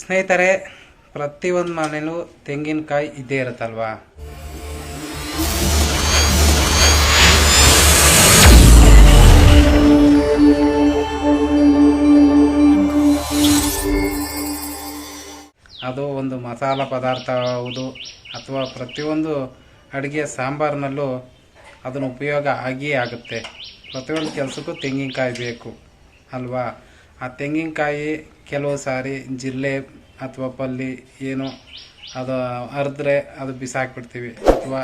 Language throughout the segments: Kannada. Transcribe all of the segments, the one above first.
ಸ್ನೇಹಿತರೆ, ಪ್ರತಿಯೊಂದು ಮನೇಲೂ ತೆಂಗಿನಕಾಯಿ ಇದ್ದೇ ಇರುತ್ತಲ್ವಾ? ಅದು ಒಂದು ಮಸಾಲ ಪದಾರ್ಥ ಹೌದು, ಅಥವಾ ಪ್ರತಿಯೊಂದು ಅಡುಗೆ ಸಾಂಬಾರಿನಲ್ಲೂ ಅದನ್ನು ಉಪಯೋಗ ಆಗಿಯೇ ಆಗುತ್ತೆ. ಪ್ರತಿಯೊಂದು ಕೆಲಸಕ್ಕೂ ತೆಂಗಿನಕಾಯಿ ಬೇಕು, ಅಲ್ವಾ? ಆ ತೆಂಗಿನಕಾಯಿ ಕೆಲವು ಸಾರಿ ಜಿರಳೆ ಅಥವಾ ಪಲ್ಲಿ ಏನು ಅದು ಅರ್ದ್ರೆ ಅದು ಬಿಸಾಕ್ಬಿಡ್ತೀವಿ ಅಥವಾ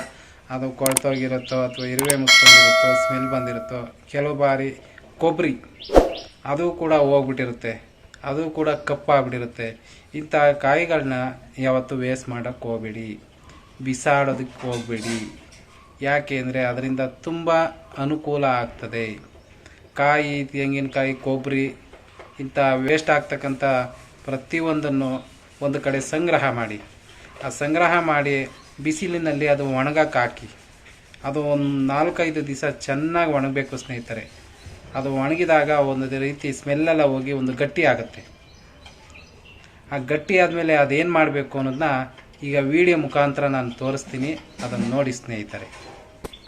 ಅದು ಕೊಳ್ತೋಗಿರುತ್ತೋ ಅಥವಾ ಇರುವೆ ಮುಚ್ಕೊಂಡಿರುತ್ತೋ ಸ್ಮೆಲ್ ಬಂದಿರುತ್ತೋ, ಕೆಲವು ಬಾರಿ ಕೊಬ್ಬರಿ, ಅದು ಕೂಡ ಹೋಗ್ಬಿಟ್ಟಿರುತ್ತೆ. ಅದು ಕೂಡ ಕಪ್ಪಾಗ್ಬಿಟ್ಟಿರುತ್ತೆ. ಇಂಥ ಕಾಯಿಗಳನ್ನ ಯಾವತ್ತೂ ವೇಸ್ಟ್ ಮಾಡೋಕ್ಕೆ ಹೋಗ್ಬೇಡಿ. ಬಿಸಾಡೋದಕ್ಕೆ ಹೋಗಬೇಡಿ. ಯಾಕೆ ಅಂದರೆ ಅದರಿಂದ ತುಂಬ ಅನುಕೂಲ ಆಗ್ತದೆ. ಕಾಯಿ, ತೆಂಗಿನಕಾಯಿ, ಕೊಬ್ಬರಿ ಇಂಥ ವೇಸ್ಟ್ ಆಗ್ತಕ್ಕಂಥ ಪ್ರತಿಯೊಂದನ್ನು ಒಂದು ಕಡೆ ಸಂಗ್ರಹ ಮಾಡಿ. ಆ ಸಂಗ್ರಹ ಮಾಡಿ ಬಿಸಿಲಿನಲ್ಲಿ ಅದು ಒಣಗಕ್ಕೆ ಹಾಕಿ. ಅದು ಒಂದು ನಾಲ್ಕೈದು ದಿವಸ ಚೆನ್ನಾಗಿ ಒಣಗಬೇಕು ಸ್ನೇಹಿತರೆ. ಅದು ಒಣಗಿದಾಗ ಒಂದು ರೀತಿ ಸ್ಮೆಲ್ಲೆಲ್ಲ ಹೋಗಿ ಒಂದು ಗಟ್ಟಿ ಆಗುತ್ತೆ. ಆ ಗಟ್ಟಿ ಆದಮೇಲೆ ಅದೇನು ಮಾಡಬೇಕು ಅನ್ನೋದನ್ನ ಈಗ ವಿಡಿಯೋ ಮುಖಾಂತರ ನಾನು ತೋರಿಸ್ತೀನಿ. ಅದನ್ನು ನೋಡಿ ಸ್ನೇಹಿತರೆ.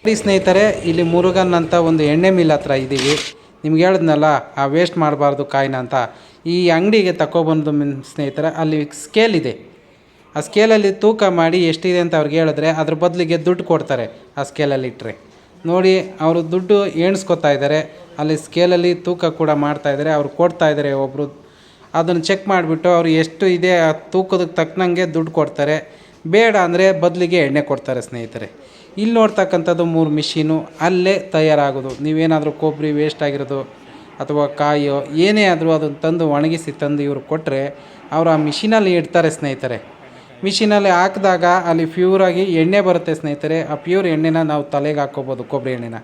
ನೋಡಿ ಸ್ನೇಹಿತರೆ, ಇಲ್ಲಿ ಮುರುಗನ್ ಅಂತ ಒಂದು ಎಣ್ಣೆ ಮಿಲ್ ಹತ್ರ ಇದ್ದೀವಿ ನಿಮ್ಗೆ ಹೇಳಿದ್ನಲ್ಲ, ಆ ವೇಸ್ಟ್ ಮಾಡಬಾರ್ದು ಕಾಯಿನ ಅಂತ. ಈ ಅಂಗಡಿಗೆ ತಗೊಬಂದು ನಿಮ್ಮ ಸ್ನೇಹಿತರೆ, ಅಲ್ಲಿ ಸ್ಕೇಲ್ ಇದೆ. ಆ ಸ್ಕೇಲಲ್ಲಿ ತೂಕ ಮಾಡಿ ಎಷ್ಟಿದೆ ಅಂತ ಅವ್ರಿಗೆ ಹೇಳಿದ್ರೆ, ಅದ್ರ ಬದಲಿಗೆ ದುಡ್ಡು ಕೊಡ್ತಾರೆ ಆ ಸ್ಕೇಲಲ್ಲಿ ಇಟ್ಟರೆ ನೋಡಿ, ಅವರು ದುಡ್ಡು ಎಣಿಸ್ಕೊತಾ ಇದ್ದಾರೆ, ಅಲ್ಲಿ ಸ್ಕೇಲಲ್ಲಿ ತೂಕ ಕೂಡ ಮಾಡ್ತಾ ಇದ್ದಾರೆ, ಅವ್ರು ಕೊಡ್ತಾ ಇದ್ದಾರೆ ಒಬ್ಬರು ಅದನ್ನು ಚೆಕ್ ಮಾಡಿಬಿಟ್ಟು ಅವ್ರು ಎಷ್ಟು ಇದೆ ಆ ತೂಕದಕ್ಕೆ ತಕ್ಕನಂಗೆ ದುಡ್ಡು ಕೊಡ್ತಾರೆ. ಬೇಡ ಅಂದರೆ ಬದಲಿಗೆ ಎಣ್ಣೆ ಕೊಡ್ತಾರೆ ಸ್ನೇಹಿತರೆ. ಇಲ್ಲಿ ನೋಡ್ತಕ್ಕಂಥದ್ದು ಮೂರು ಮಿಷಿನು, ಅಲ್ಲೇ ತಯಾರಾಗೋದು. ನೀವೇನಾದರೂ ಕೊಬ್ಬರಿ ವೇಸ್ಟ್ ಆಗಿರೋದು ಅಥವಾ ಕಾಯೋ, ಏನೇ ಆದರೂ ಅದನ್ನು ತಂದು ಒಣಗಿಸಿ ತಂದು ಇವರು ಕೊಟ್ಟರೆ ಅವರು ಆ ಮಿಷಿನಲ್ಲಿ ಇಡ್ತಾರೆ ಸ್ನೇಹಿತರೆ. ಮಿಷಿನಲ್ಲಿ ಹಾಕಿದಾಗ ಅಲ್ಲಿ ಪ್ಯೂರಾಗಿ ಎಣ್ಣೆ ಬರುತ್ತೆ ಸ್ನೇಹಿತರೆ. ಆ ಪ್ಯೂರ್ ಎಣ್ಣೆನ ನಾವು ತಲೆಗೆ ಹಾಕ್ಕೋಬೋದು ಕೊಬ್ಬರಿ ಎಣ್ಣೆನ.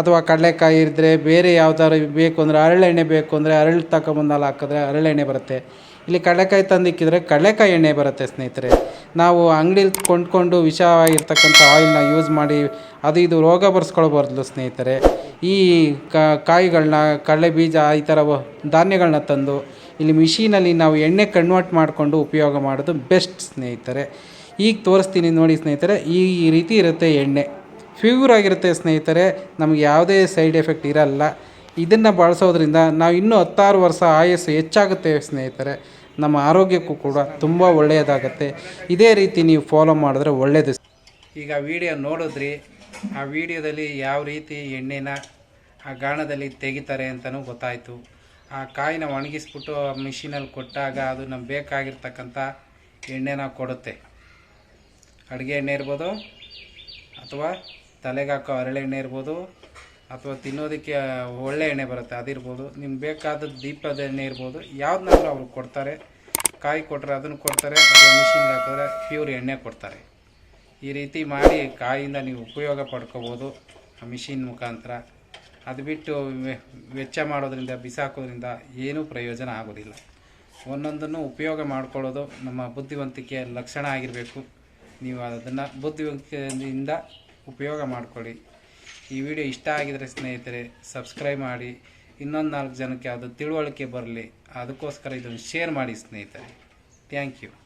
ಅಥವಾ ಕಡಲೆಕಾಯಿ ಇದ್ದರೆ ಬೇರೆ ಯಾವ್ದಾದ್ರು ಬೇಕು ಅಂದರೆ ಹರಳೆಣ್ಣೆ ಬೇಕು ಅಂದರೆ ಹರಳು ತಗೊಂಬಂದಲ್ಲಿ ಹಾಕಿದ್ರೆ ಹರಳೆಣ್ಣೆ ಬರುತ್ತೆ. ಇಲ್ಲಿ ಕಡಲೆಕಾಯಿ ತಂದಿಕ್ಕಿದ್ರೆ ಕಡಲೆಕಾಯಿ ಎಣ್ಣೆ ಬರುತ್ತೆ ಸ್ನೇಹಿತರೆ. ನಾವು ಅಂಗಡಿಲಿ ಕೊಂಡ್ಕೊಂಡು ವಿಷವಾಗಿರ್ತಕ್ಕಂಥ ಆಯಿಲ್ನ ಯೂಸ್ ಮಾಡಿ ಅದು ಇದು ರೋಗ ಬರ್ಸ್ಕೊಳ್ಳೋ ಸ್ನೇಹಿತರೆ. ಈ ಕಾಯಿಗಳನ್ನ ಕಡಲೆ ಬೀಜ ಈ ಥರ ಧಾನ್ಯಗಳನ್ನ ತಂದು ಇಲ್ಲಿ ಮಿಷಿನಲ್ಲಿ ನಾವು ಎಣ್ಣೆ ಕನ್ವರ್ಟ್ ಮಾಡಿಕೊಂಡು ಉಪಯೋಗ ಮಾಡೋದು ಬೆಸ್ಟ್ ಸ್ನೇಹಿತರೆ. ಈಗ ತೋರಿಸ್ತೀನಿ ನೋಡಿ ಸ್ನೇಹಿತರೆ, ಈ ರೀತಿ ಇರುತ್ತೆ ಎಣ್ಣೆ. ಪ್ಯೂರ್ ಆಗಿರುತ್ತೆ ಸ್ನೇಹಿತರೆ, ನಮಗೆ ಯಾವುದೇ ಸೈಡ್ ಎಫೆಕ್ಟ್ ಇರಲ್ಲ. ಇದನ್ನು ಬಳಸೋದ್ರಿಂದ ನಾವು ಇನ್ನೂ ಹತ್ತಾರು ವರ್ಷ ಆಯಸ್ಸು ಹೆಚ್ಚಾಗುತ್ತೆ ಸ್ನೇಹಿತರೆ. ನಮ್ಮ ಆರೋಗ್ಯಕ್ಕೂ ಕೂಡ ತುಂಬ ಒಳ್ಳೆಯದಾಗತ್ತೆ. ಇದೇ ರೀತಿ ನೀವು ಫಾಲೋ ಮಾಡಿದ್ರೆ ಒಳ್ಳೆಯದು ಈಗ ವಿಡಿಯೋ ನೋಡಿದ್ರಿ, ಆ ವಿಡಿಯೋದಲ್ಲಿ ಯಾವ ರೀತಿ ಎಣ್ಣೆನ ಆ ಗಾಣದಲ್ಲಿ ತೆಗಿತಾರೆ ಅಂತಲೂ ಗೊತ್ತಾಯಿತು. ಆ ಕಾಯಿನ ಒಣಗಿಸ್ಬಿಟ್ಟು ಆ ಮಿಷಿನಲ್ಲಿ ಕೊಟ್ಟಾಗ ಅದು ನಮ್ಗೆ ಬೇಕಾಗಿರ್ತಕ್ಕಂಥ ಎಣ್ಣೆನ ಕೊಡುತ್ತೆ. ಅಡುಗೆ ಎಣ್ಣೆ ಇರ್ಬೋದು ಅಥವಾ ತಲೆಗೆ ಹಾಕೋ ಹರಳೆಣ್ಣೆ ಇರ್ಬೋದು ಅಥವಾ ತಿನ್ನೋದಕ್ಕೆ ಒಳ್ಳೆ ಎಣ್ಣೆ ಬರುತ್ತೆ ಅದಿರ್ಬೋದು ನಿಮ್ಗೆ ಬೇಕಾದ ದೀಪದ ಎಣ್ಣೆ ಇರ್ಬೋದು. ಯಾವ್ದನ್ನಾದ್ರೂ ಅವ್ರು ಕೊಡ್ತಾರೆ. ಕಾಯಿ ಕೊಟ್ಟರೆ ಅದನ್ನು ಕೊಡ್ತಾರೆ, ಅಥವಾ ಮಿಷಿನ್ಗೆ ಹಾಕಿದ್ರೆ ಪ್ಯೂರ್ ಎಣ್ಣೆ ಕೊಡ್ತಾರೆ. ಈ ರೀತಿ ಮಾಡಿ ಕಾಯಿಂದ ನೀವು ಉಪಯೋಗ ಪಡ್ಕೋಬೋದು, ಆ ಮಿಷಿನ್ ಮುಖಾಂತರ. ಅದು ಬಿಟ್ಟು ವೆಚ್ಚ ಮಾಡೋದ್ರಿಂದ, ಬಿಸಾಕೋದ್ರಿಂದ ಏನೂ ಪ್ರಯೋಜನ ಆಗೋದಿಲ್ಲ. ಒಂದೊಂದನ್ನು ಉಪಯೋಗ ಮಾಡ್ಕೊಳ್ಳೋದು ನಮ್ಮ ಬುದ್ಧಿವಂತಿಕೆಯ ಲಕ್ಷಣ ಆಗಿರಬೇಕು. ನೀವು ಅದನ್ನು ಬುದ್ಧಿವಂತಿಕೆಯಿಂದ ಉಪಯೋಗ ಮಾಡ್ಕೊಳ್ಳಿ. ಈ ವಿಡಿಯೋ ಇಷ್ಟ ಆಗಿದರೆ ಸ್ನೇಹಿತರೆ ಸಬ್ಸ್ಕ್ರೈಬ್ ಮಾಡಿ. ಇನ್ನೊಂದು ನಾಲ್ಕು ಜನಕ್ಕೆ ಅದು ತಿಳುವಳಿಕೆ ಬರಲಿ. ಅದಕ್ಕೋಸ್ಕರ ಇದನ್ನು ಶೇರ್ ಮಾಡಿ ಸ್ನೇಹಿತರೆ. Thank you